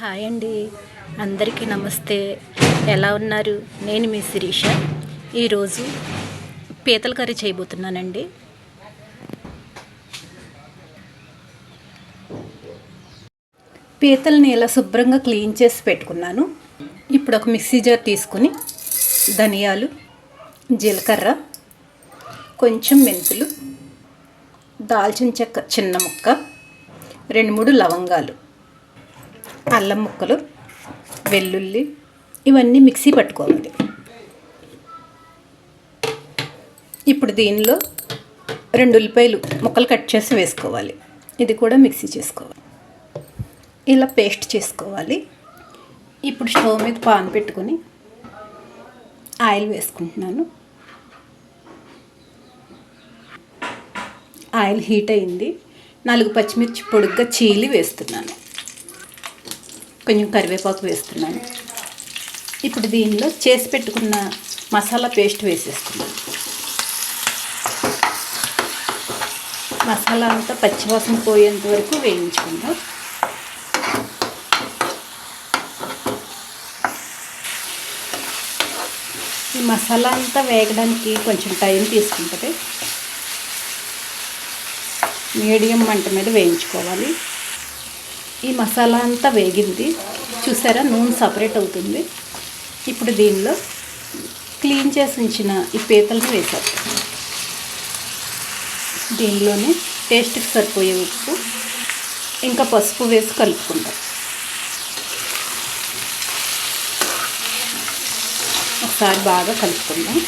Hi అండి. అందరికీ నమస్తే. ఎలా ఉన్నారు? నేను మీ శిరీష. ఈరోజు పీతల కర్రీ చేయబోతున్నానండి. పీతల్ని ఇలా శుభ్రంగా క్లీన్ చేసి పెట్టుకున్నాను. ఇప్పుడు ఒక మిక్సీ జార్ తీసుకుని ధనియాలు జీలకర్ర కొంచెం మెంతులు దాల్చిన చెక్క చిన్న ముక్క రెండు మూడు లవంగాలు. అల్లం ముక్కలు వెల్లుల్లి ఇవన్నీ మిక్సీ పట్టుకోవాలి. ఇప్పుడు దీనిలో రెండు ఉల్లిపాయలు ముక్కలు కట్ చేసి వేసుకోవాలి. ఇది కూడా మిక్సీ చేసుకోవాలి. ఇలా పేస్ట్ చేసుకోవాలి. ఇప్పుడు స్టవ్ మీద పాన్ పెట్టుకొని ఆయిల్ వేసుకుంటున్నాను. ఆయిల్ హీట్ అయింది. నాలుగు పచ్చిమిర్చి పొడుగ్గా చీలి వేస్తున్నాను. కొంచెం కరివేపాకు వేస్తున్నాను. ఇప్పుడు దీనిలో చేసి పెట్టుకున్న మసాలా పేస్ట్ వేసేస్తున్నాను. మసాలా అంతా పచ్చివాసన పోయేంత వరకు వేయించుకుందాం. ఈ మసాలా అంతా వేగడానికి కొంచెం టైం తీసుకుంటుంది. మీడియం మంట మీద వేయించుకోవాలి. ఈ మసాలా అంతా వేగింది. చూసారా? నూనె సపరేట్ అవుతుంది. ఇప్పుడు దీనిలో క్లీన్ చేసి ఉంచిన ఈ పీతలను వేసారు దీనిలోనే టేస్ట్కి సరిపోయే ఉప్పు ఇంకా పసుపు వేసి కలుపుకుంటాం ఒకసారి బాగా కలుపుకుందాం.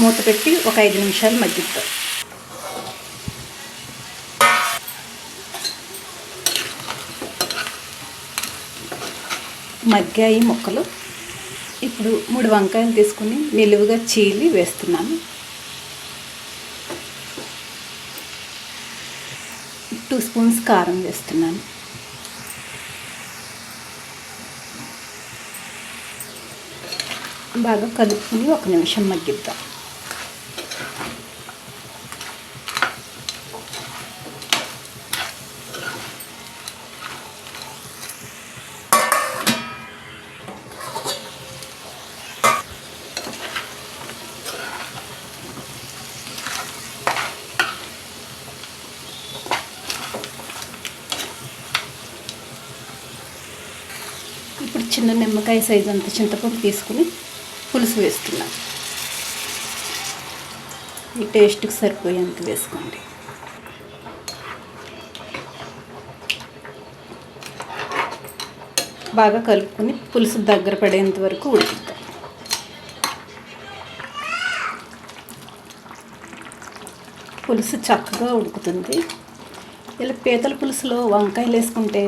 మూత పెట్టి ఒక ఐదు నిమిషాలు మగ్గిద్దాం. మగ్గాయి ముక్కలు. ఇప్పుడు మూడు వంకాయలు తీసుకుని నిలువుగా చీలి వేస్తున్నాను. టూ స్పూన్స్ కారం వేస్తున్నాను. బాగా కలుపుకుని ఒక నిమిషం మగ్గిద్దాం ఇప్పుడు చిన్న నిమ్మకాయ సైజు అంత చింతపండు తీసుకుని పులుసు వేస్తున్నాను ఈ టేస్ట్కి సరిపోయేంత వేసుకోండి. బాగా కలుపుకొని పులుసు దగ్గర పడేంత వరకు ఉడికిద్దాం. పులుసు చక్కగా ఉడుకుతుంది. ఇలా పీతల పులుసులో వంకాయలు వేసుకుంటే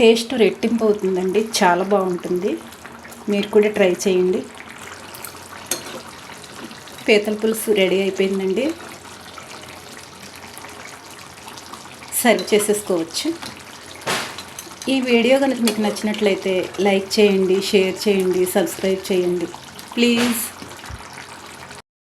టేస్ట్ రెట్టింపు అవుతుందండి. చాలా బాగుంటుంది. మీరు కూడా ట్రై చేయండి. పీతల పులుసు రెడీ అయిపోయిందండి. సర్వ్ చేసేసుకోవచ్చు. ఈ వీడియో కనుక మీకు నచ్చినట్లయితే లైక్ చేయండి షేర్ చేయండి సబ్స్క్రైబ్ చేయండి. ప్లీజ్.